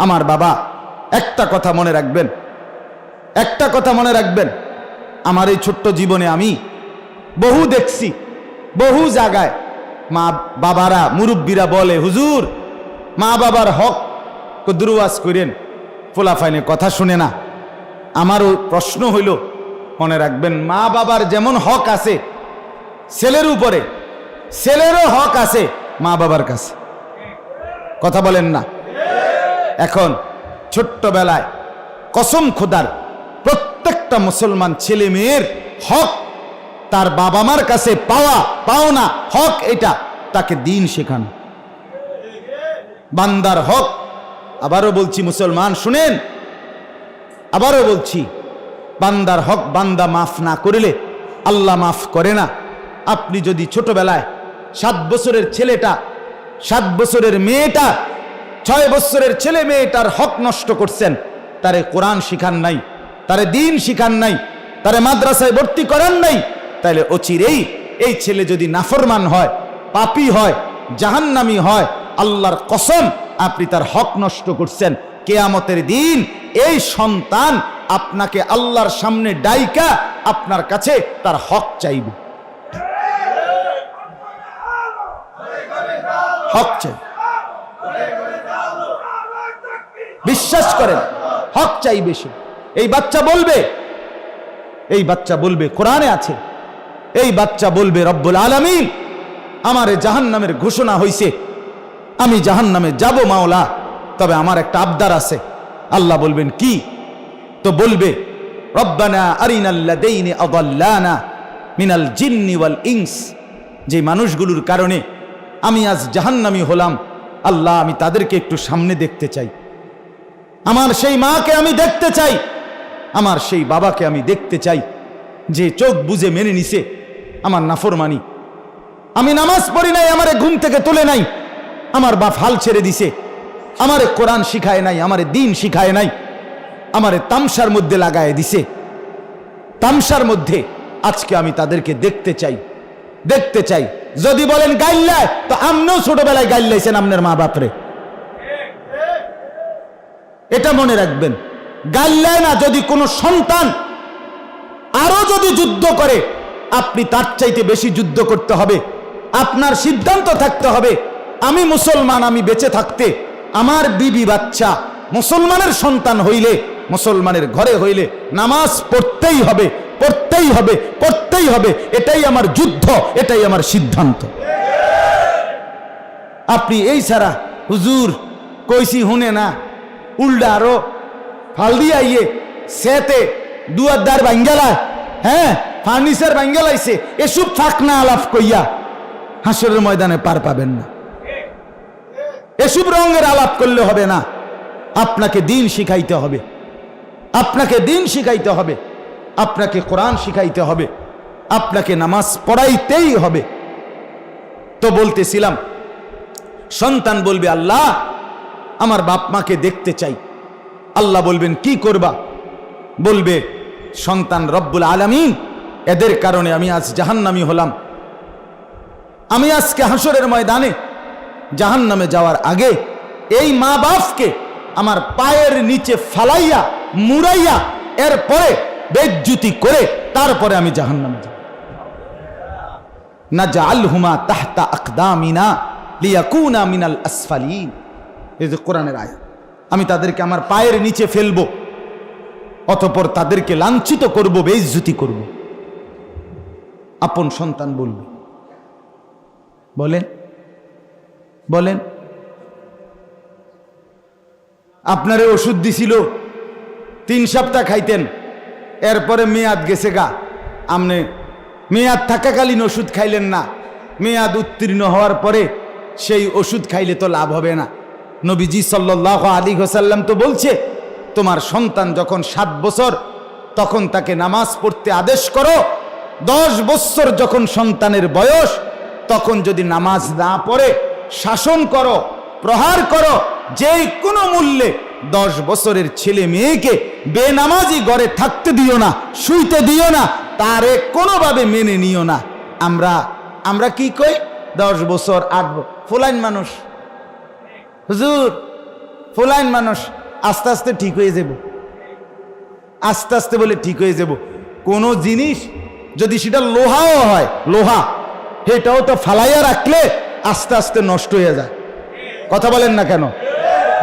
আমার বাবা, একটা কথা মনে রাখবেন, একটা কথা মনে রাখবেন, আমার এই ছোট্ট জীবনে আমি বহু দেখছি, বহু জায়গায় মা বাবারা, মুরব্বীরা বলে, হুজুর, মা বাবার হক দুরুয়াজ করেন ফোলাফাইনে কথা শুনে না। আমারও প্রশ্ন হইল, মনে রাখবেন, মা বাবার যেমন হক আছে, ছেলের উপরে, ছেলেরও হক আছে মা বাবার কাছে। কথা বলেন না। এখন ছোট্টবেলায় কসম খোদার প্রত্যেকটা মুসলমান ছেলে মেয়ের হক তার বাবা মার কাছে পাওয়া, পাওনা হক এটা, তাকে দিন শেখানো। বান্দার হক, আবারও বলছি মুসলমান, শুনেন। আবারও বলছি, বান্দার হক বান্দা মাফ না করিলে আল্লাহ মাফ করে না। আপনি যদি ছোটবেলায় সাত বছরের ছেলেটা, সাত বছরের মেয়েটা ছয় বছরের ছেলে মেয়ে তার হক নষ্ট করছেন। তারে কোরআন শিখান নাই, তারে দিন শিখান নাই, তারে মাদ্রাসায় ভর্তি করান নাই। তাহলে অচিরেই এই ছেলে যদি নাফরমান হয়, পাপি হয়, জাহান্নামি হয়, আল্লাহর কসম আপনি তার হক নষ্ট করছেন। কেয়ামতের দিন এই সন্তান আপনাকে আল্লাহর সামনে ডাইকা আপনার কাছে তার হক চাইবে। হক চাই। বিশ্বাস করেন, হক চাই বেশি। এই বাচ্চা বলবে, এই বাচ্চা বলবে কোরআনে আছে, এই বাচ্চা বলবে রব্বুল আলমিন, আমারে জাহান নামের ঘোষণা হইছে, আমি জাহান নামে যাব মাওলা, তবে আমার একটা আবদার আছে। আল্লাহ বলবেন, কি? তো বলবে, রব্বানা ইনস। যে মানুষগুলোর কারণে আমি আজ জাহান্নামি হলাম, আল্লাহ আমি তাদেরকে একটু সামনে দেখতে চাই। আমার সেই মাকে আমি দেখতে চাই। আমার সেই বাবাকে আমি দেখতে চাই, যে চোখ বুঝে মেনে নিছে আমার নাফরমানি। আমি নামাজ পড়ি নাই, আমারে ঘুম থেকে তুলে নাই। আমার বাপ হাল ছেড়ে দিছে, আমারে কোরআন শিখায় নাই, আমারে দিন শিখায় নাই। আমারে তামসার মধ্যে লাগায় দিছে। তামসার মধ্যে আজকে আমি তাদেরকে দেখতে চাই দেখতে চাই। যদি বলেন গাইল্লায়, তো আমনেও ছোটবেলায় গাইল্লাইছেন আপনার মা বাপরে এটা মনে রাখবেন। গাইল্লায় না যদি কোনো সন্তান আরও যদি যুদ্ধ করে, আপনি তার চাইতে বেশি যুদ্ধ করতে হবে। আপনার সিদ্ধান্ত থাকতে হবে, আমি মুসলমান, আমি বেঁচে থাকতে, আমার বিবি বাচ্চা, মুসলমানের সন্তান হইলে, মুসলমানের ঘরে হইলে নামাজ পড়তেই হবে পড়তেই হবে পড়তেই হবে। এটাই আমার যুদ্ধ, এটাই আমার সিদ্ধান্ত। আপনি এই ছাড়া হুজুর কইসি হুনে না উল্টা আরও। ফালদি আইয়ে, সেতে দুয়ার দ্বার বাঙ্গালা হ্যাঁ ফার্নিচার বাঙ্গালাইছে, এসব ফাঁক না আলাপ কইয়া হাসরের ময়দানে পার পাবেন না। এসব রঙের আলাপ করলে হবে না। আপনাকে দিন শিখাইতে হবে। আপনাকে দিন শিখাইতে হবে। আপনাকে কোরআন শিখাইতে হবে। আপনাকে নামাজ পড়াইতেই হবে। তো বলতেছিলাম, সন্তান বলবে, আল্লাহ আমার বাপ মাকে দেখতে চাই। আল্লাহ বলবেন, কি করবা? বলবে, সন্তান রব্বুল আলামিন, এদের কারণে আমি আজ জাহান্নামি হলাম। আমি আজকে হাসরের ময়দানে জাহান্নামে যাওয়ার আগে এই মা বাপকে আমার পায়ের নিচে ফালাইয়া, মুড়াইয়া, এরপরে বেজ্জুতি করে তারপরে আমি জাহান্নামে যাব। না জাল হুমা তাহতা আকদামিনা লিয়াকুনা মিনাল আসফালিন। এই যে কোরআনের আয়া আমি তাদেরকে আমার পায়ের নিচে ফেলব, অতপর তাদেরকে লাঞ্ছিত করব, বেইজ্জুতি করব। আপন সন্তান বলবে। বলেন বলেন। আপনারে ওষুধ দিছিল, তিন সপ্তাহ খাইতেন, এরপরে মেয়াদ গেছে গা। আপনি মেয়াদ থাকাকালীন ওষুধ খাইলেন না, মেয়াদ উত্তীর্ণ হওয়ার পরে সেই ওষুধ খাইলে তো লাভ হবে না। নবীজি সাল্লাহ আলী হোসাল্লাম তো বলছে, তোমার সন্তান যখন সাত বছর, তখন তাকে নামাজ পড়তে আদেশ করো। দশ বছর যখন সন্তানের বয়স, তখন যদি নামাজ না পড়ে, শাসন করো, প্রহার করো যে কোনো মূল্যে দশ বছরের ছেলে মেয়েকে বেনামাজি ঘরে থাকতে দিও না, শুইতে দিও না, তারে কোনোভাবে মেনে নিও না। আমরা আমরা কি কই? দশ বছর আট ফুলাইন মানুষ। হুজুর, ফুলাইন মানুষ আস্তে আস্তে ঠিক হয়ে যাব। আস্তে আস্তে বলে ঠিক হয়ে যাব। কোনো জিনিস যদি সেটা লোহাও হয়, লোহা, সেটাও তো ফালাইয়া রাখলে আস্তে আস্তে নষ্ট হয়ে যায়। কথা বলেন না কেন?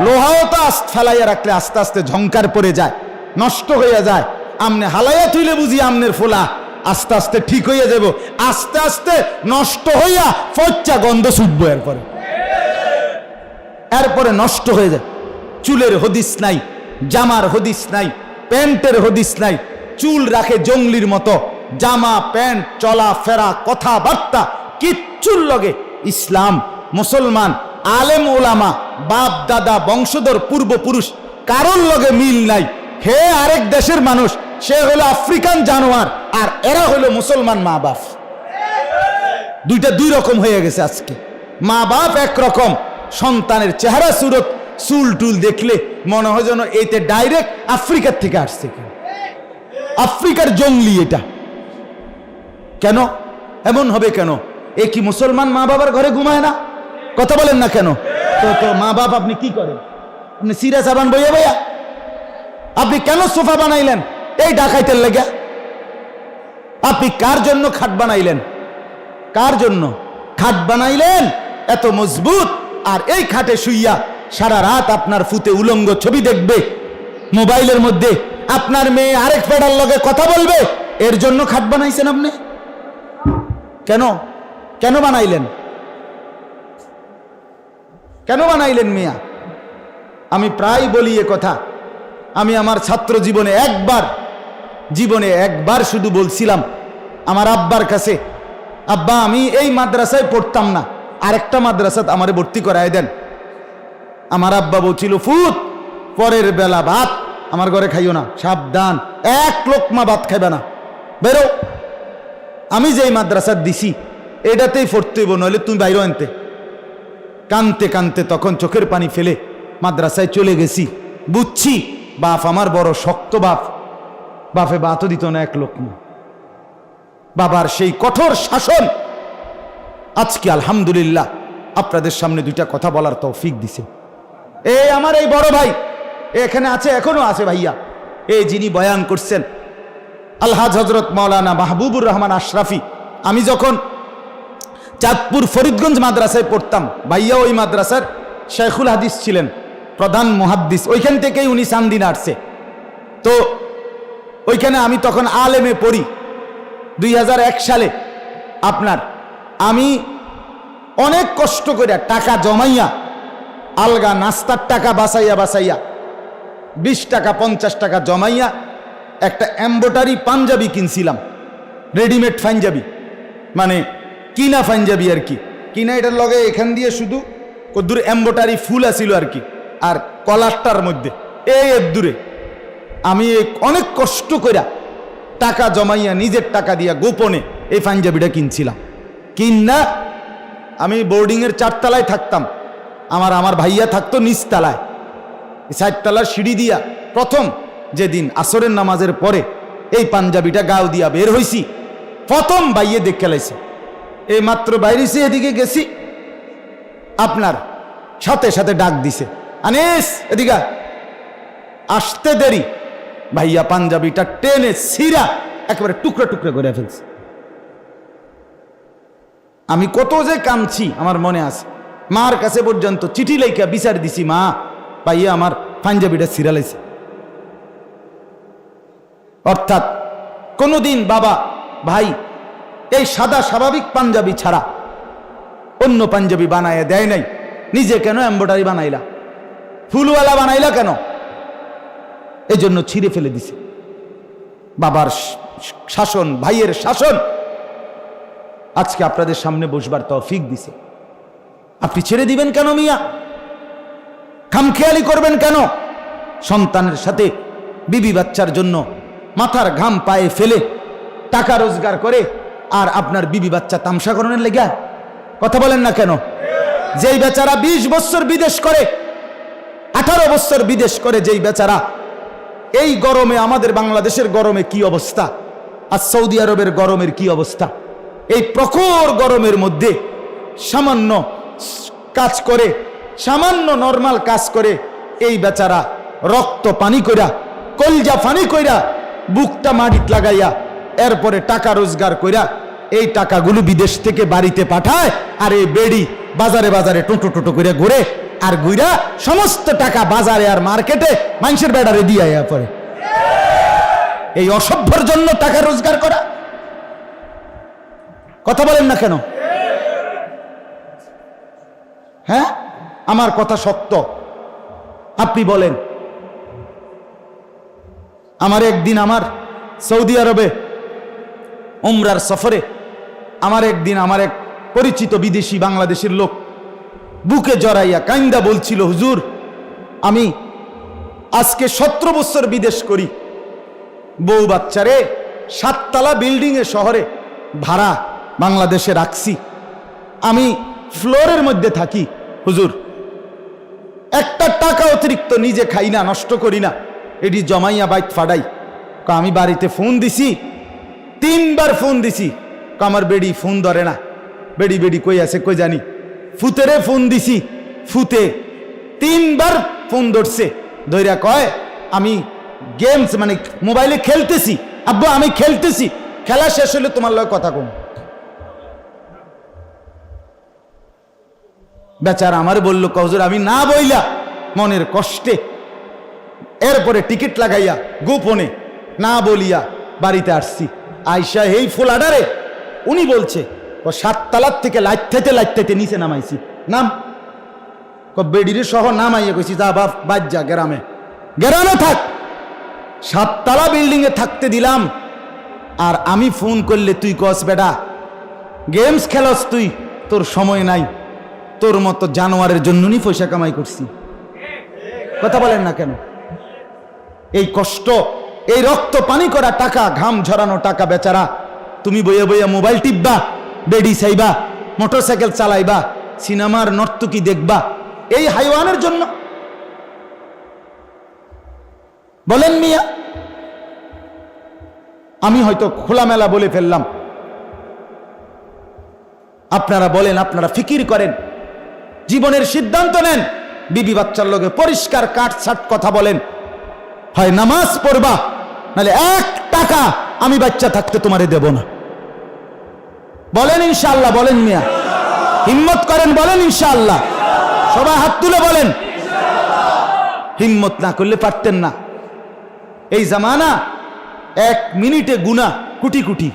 লোহাও তো ফেলাইয়া রাখলে আস্তে আস্তে ঝংকার পড়ে যায়, নষ্ট হয়ে যায়। আমনে হালাইয়া তুইলে বুঝি আমনের ফোলা আস্তে আস্তে ঠিক হইয়া যাব। আস্তে আস্তে নষ্ট হইয়া ফচ্চা গন্ধ ছুটবো এরপরে। এরপরে নষ্ট হয়ে যায়। চুলের হদিস নাই, জামার হদিস নাই, প্যান্টের হদিস নাই, চুল রাখে জঙ্গলির মতো, জামা, প্যান্ট, চলা, ফেরা, কথাবার্তা, কিচ্ছুর লগে। ইসলাম, মুসলমান, আলেম ওলামা বাপ, দাদা, বংশধর, পূর্বপুরুষ, কারোর লগে মিল নাই। হে আরেক দেশের মানুষ, সে হলো আফ্রিকান জানোয়ার, আর এরা হলো মুসলমান মা বাপ। দুইটা দুই রকম হয়ে গেছে আজকে। মা বাপ একরকম সন্তানের চেহারা সুরত, চুল টুল দেখলে মনে হয় যেন এইতে ডাইরেক্ট আফ্রিকার থেকে আসছে আফ্রিকার জঙ্গলি এটা। কেন? এমন হবে কেন? এ কি মুসলমান মা বাবার ঘরে ঘুমায় না? কথা বলেন না কেন? তো তো মা বাপ আপনি কি করেন? আপনি সিরা সাবান বইয়া বইয়া? আপনি কেন সোফা বানাইলেন? এই ডাকাইতের লেগে। আপনি কার জন্য খাট বানাইলেন? কার জন্য? খাট বানাইলেন? এত মজবুত। আর এই খাটে শুইয়া সারা রাত আপনার ফুতে উলঙ্গ ছবি দেখবে। মোবাইলের মধ্যে আপনার মেয়ে আরেক পেডার লগে কথা বলবে। এর জন্য খাট বানাইছেন আপনি? কেন? কেন বানাইলেন? কেন বানাইলেন মিয়া? আমি প্রায় বলি এ কথা। আমি আমার ছাত্র জীবনে একবার জীবনে একবার শুধু বলছিলাম, আমার আব্বার কাছে, আব্বা, আমি এই মাদ্রাসায় পড়তাম না। আরেকটা মাদ্রাসাত আমারে ভর্তি করায় দেন। আমার আব্বা বলছিল, ফুত, পরের বেলা ভাত, আমার ঘরে খাইও না, সাবধান, এক লোকমা ভাত খাইবে না। বেরো। আমি যেই মাদ্রাসা দিছি, এটাতেই পড়তে হইব, নইলে তুমি বাইরে আনতে। কানতে কানতে তখন চোখের পানি ফেলে মাদ্রাসায় চলে গেছি। বুঝছি, বাপ আমার বড় শক্ত বাপ। বাপে বাতও দিত না এক লোকমা। বাবার সেই কঠোর শাসন আজকে আলহামদুলিল্লাহ আপনাদের সামনে দুইটা কথা বলার তৌফিক দিছে। এই আমার এই বড় ভাই এখানে আছে, এখনও আছে ভাইয়া। এই যিনি বয়ান করছেন, আলহাজ হজরত মৌলানা মাহবুবুর রহমান আশরাফি, আমি যখন চাঁদপুর ফরিদগঞ্জ মাদ্রাসায় পড়তাম, ভাইয়া ওই মাদ্রাসার শেখুল হাদিস ছিলেন, প্রধান মহাদ্দিস, ওইখান থেকেই উনি সান্দিন আসছে। তো ওইখানে আমি তখন আলেমে পড়ি, দুই হাজার এক সালে আপনার আমি অনেক কষ্ট করে টাকা জমাইয়া, আলগা নাস্তার টাকা বাসাইয়া বাসাইয়া বিশ টাকা, পঞ্চাশ টাকা জমাইয়া একটা এম্বোটারি পাঞ্জাবি কিনছিলাম, রেডিমেড পাঞ্জাবি। মানে কিনা পাঞ্জাবি আর কি। কিনা এটার লগে এখান দিয়ে শুধু কদ্দুর এম্বোটারি ফুল আসিল আর কি, আর কলারটার মধ্যে। এই দূরে আমি অনেক কষ্ট কইরা টাকা জমাইয়া নিজের টাকা দিয়া গোপনে এই পাঞ্জাবিটা কিনছিলাম। কিন আমি বোর্ডিংয়ের চারতলায় থাকতাম। আমার আমার ভাইয়া থাকতো নিচতলায়। চারতলার সিঁড়ি দিয়া প্রথম যেদিন আসরের নামাজের পরে এই পাঞ্জাবিটা গাও দিয়া বের হইছি, প্রথম বাইয়ে দেখে লাইছে। এই মাত্র বাইরেছি এদিকে গেছি, আপনার সাথে সাথে ডাক দিছে, আনিস, এদিকে আসতে দেরি, ভাইয়া পাঞ্জাবিটা টেনে সিরা একেবারে টুকরা টুকরা করে ফেলছে। আমি কত যে কামছি আমার মনে আছে। মার কাছে পর্যন্ত চিঠি লেখা বিচার দিছি, মা। পাইয়া আমার পাঞ্জাবিটা সিরালাইছে অর্থাৎ কোনোদিন বাবা, ভাই এই সাদা স্বাভাবিক পাঞ্জাবি ছাড়া অন্য পাঞ্জাবি বানায় দেয় নাই। নিজে কেন এম্বয়ডারি বানাইলা? ফুলওয়ালা বানাইলা কেন? এই জন্য ছিঁড়ে ফেলে দিছে। বাবার শাসন, ভাইয়ের শাসন আজকে আপনাদের সামনে বসবার তৌফিক দিছে। আপনি ছেড়ে দিবেন কেন মিয়া? খামখেয়ালি করবেন কেন? সন্তানের সাথে বিবি বাচ্চার জন্য মাথার ঘাম পায়ে ফেলে টাকা রোজগার করে আর আপনার বিবি বাচ্চা তামসা করণের লেগে কথা বলেন না কেন? যেই বেচারা ২০ বছর বিদেশ করে, আঠারো বছর বিদেশ করে যেই বেচারা, এই গরমে আমাদের বাংলাদেশের গরমে কি অবস্থা? আর সৌদি আরবের গরমের কি অবস্থা? এই প্রখর গরমের মধ্যে সামান্য কাজ করে, সামান্য নর্মাল কাজ করে, এই বেচারা রক্ত পানি কইরা, কলজা পানি কইরা, বুকটা মাটিত লাগাইয়া, এরপরে টাকা রোজগার কইরা এই টাকাগুলো বিদেশ থেকে বাড়িতে পাঠায় আর এই বেড়ি বাজারে বাজারে টোটো টোটো করে ঘুরে আর ঘুরা সমস্ত টাকা বাজারে আর মার্কেটে মানুষের বেড়ারে দিয়ে পরে এই অসভ্যর জন্য টাকা রোজগার করা। কথা বলেন না কেন? হ্যাঁ? আমার কথা সত্য। আপনি বলেন। আমার একদিন আমার সৌদি আরবে উমরার সফরে আমার একদিন আমার এক পরিচিত বিদেশি বাংলাদেশের লোক বুকে জড়াইয়া কাইন্দা বলছিল, হুজুর, আমি আজকে সতেরো বছর বিদেশ করি। বউ বাচ্চারে সাততলা বিল্ডিংয়ে শহরে ভাড়া বাংলাদেশে রাখছি। আমি ফ্লোরের মধ্যে থাকি, হুজুর। একটা টাকা অতিরিক্ত নিজে খাই না, নষ্ট করি না। এটি জমাইয়া বাইক ফাডাই। আমি বাড়িতে ফোন দিছি, তিনবার ফোন দিছি। আমার বেডি ফোন ধরে না। বেডি বেডি কই আছে কই জানি। ফুতেরে ফোন দিছি, ফুতে তিনবার ফোন ধরছে। ধৈরা কয়, আমি গেমস মানে মোবাইলে খেলতেছি। আব্বু, আমি খেলতেছি। খেলা শেষ হলে তোমার লয় কথা কম। বেচার আমার বলল কজর আমি না বইলা মনের কষ্টে এরপরে টিকিট লাগাইয়া গোপনে না বলিয়া বাড়িতে আসছি। আইসা এই ফোলাডারে, উনি বলছে, ও সাততলার থেকে লাইথাইতে লাইথাইতে নিচে নামাইছি। নাম? বেডিরে সহ নামাইয়া কইছি, যা বাপ, বাদ যা গ্রামে। গ্রামে থাক সাততলা বিল্ডিং এ থাকতে দিলাম। আর আমি ফোন করলে তুই কস বেডা গেমস খেলস তুই, তোর সময় নাই। তোর মতো জানোয়ারের জন্য নি পয়সা কামাই করছি। কথা বলেন না কেন? এই কষ্ট, এই রক্ত পানি করা টাকা, ঘাম ঝরানো টাকা বেচারা, তুমি বইয়ে বইয়া মোবাইল টিপবা, বেডি চাইবা, মোটরসাইকেল চালাইবা, সিনেমার নর্তকী দেখবা, এই হাইওয়ানের জন্য। বলেন মিয়া, আমি হয়তো খোলামেলা বলে ফেললাম। আপনারা বলেন, আপনারা ফিকির করেন। জীবনের সিদ্ধান্ত নেন। বিবি বাচ্চার লোকে পরিষ্কার কাটছাট কথা বলেন। হয় নামাজ পড়বা, নাহলে এক টাকা আমি বাচ্চা থাকতে তোমারে দেব না। বলেন ইনশাআল্লাহ, বলেন মিয়া। হিম্মত করেন, বলেন ইনশাআল্লাহ। সবাই হাত তুলে বলেন। হিম্মত না করলে পারতেন না। এই জামানা এক মিনিটে গুণা কুটি কুটি।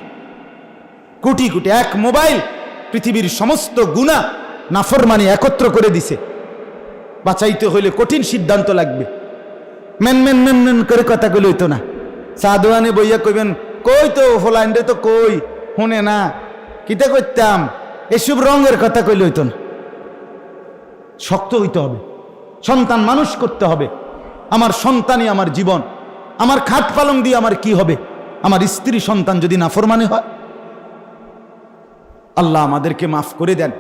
কোটি কোটি। এক মোবাইল, পৃথিবীর সমস্ত গুণা নাফরমানি একত্র করে দিছে। বাঁচাইতে হইলে কঠিন সিদ্ধান্ত লাগবে। মেন মেন মেন মেন করে কথাগুলো হইতো না। সাধুয়ানে বইয়া কইবেন, কই তো হোলাইন্ডে তো কই? শুনে না। কিতা করতাম এসব রঙের কথা কইলে হইতো না। শক্ত হইতে হবে। সন্তান মানুষ করতে হবে। আমার সন্তানই আমার জীবন। আমার খাট পালং দিয়ে আমার কি হবে? আমার স্ত্রী সন্তান যদি নাফরমানে হয়? আল্লাহ আমাদেরকে মাফ করে দেন।